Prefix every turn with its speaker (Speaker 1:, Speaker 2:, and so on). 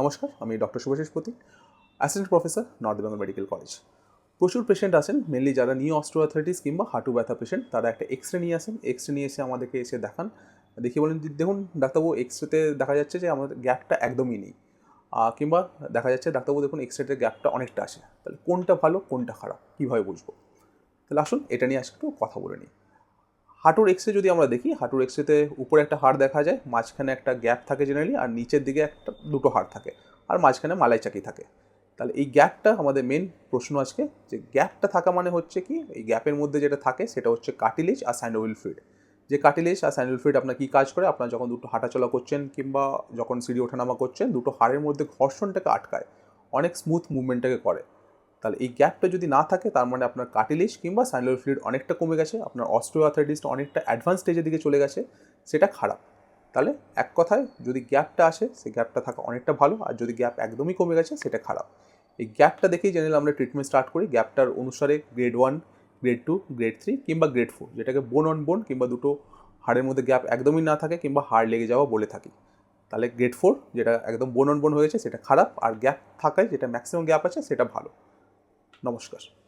Speaker 1: নমস্কার, আমি doctor Shubhashis Pati, assistant professor north Bengal medical college. প্রচুর পেশেন্ট আছেন মেনলি যারা নিউ অস্ট্রোঅ্যাথরাইটিস কিংবা হাঁটু ব্যথা পেশেন্ট তারা একটা এক্স রে নিয়ে আসেন। এক্স রে নিয়ে এসে আমাদেরকে এসে দেখান। দেখিয়ে বলেন দেখুন ডাক্তারবাবু এক্স রেতে দেখা যাচ্ছে যে আমাদের গ্যাপটা একদমই নেই। কিংবা দেখা যাচ্ছে ডাক্তারবাবু, দেখুন এক্স রেতে গ্যাপটা অনেকটা আছে তাহলে কোনটা ভালো, কোনটা খারাপ, কীভাবে বুঝব? তাহলে আসুন, এটা নিয়ে আজকে একটু কথা বলে নিই। হাঁটুর এক্স যদি আমরা দেখি, হাঁটুর এক্স রেতে উপরে একটা হাড় দেখা যায়, মাঝখানে একটা গ্যাপ থাকে জেনারেলি আর নিচের দিকে একটা দুটো হাড় থাকে, আর মাঝখানে মালাই চাকি থাকে। তাহলে এই গ্যাপটা আমাদের মেন প্রশ্ন আজকে, যে গ্যাপটা থাকা মানে হচ্ছে কি, এই গ্যাপের মধ্যে যেটা থাকে সেটা হচ্ছে কাটিলেজ আর স্যান্ডোভিল ফিড যে কাটিলেজ আর স্যান্ডোভিল ফ্লুইড আপনার কী কাজ করে? আপনার যখন দুটো হাঁটাচলা করছেন কিংবা যখন সিঁড়ি ওঠানামা করছেন, দুটো হাড়ের মধ্যে ঘর্ষণটাকে আটকায়, অনেক স্মুথ মুভমেন্টটাকে করে। তাহলে এই গ্যাপটা যদি না থাকে, তার মানে আপনার কাটিলিস কিংবা স্যান্ডোল ফ্লুইড অনেকটা কমে গেছে, আপনার অস্ট্রিওআথাইটিসটা অনেকটা অ্যাডভান্স স্টেজের দিকে চলে গেছে, সেটা খারাপ। তাহলে এক কথায় যদি গ্যাপটা আসে সেই গ্যাপটা থাকা অনেকটা ভালো, আর যদি গ্যাপ একদমই কমে গেছে, সেটা খারাপ। এই গ্যাপটা দেখেই জেনারেল আমরা ট্রিটমেন্ট স্টার্ট করি গ্যাপটার অনুসারে grade one grade two grade three কিংবা গ্রেড ফোর যেটাকে বোন অন বোন কিংবা দুটো হাড়ের মধ্যে গ্যাপ একদমই না থাকে কিংবা হাড় লেগে যাওয়া বলে থাকি। তাহলে গ্রেড ফোর যেটা একদম বোন অন বোন হয়েছে, সেটা খারাপ, আর গ্যাপ থাকায় যেটা ম্যাক্সিমাম গ্যাপ আছে, সেটা ভালো। নমস্কার।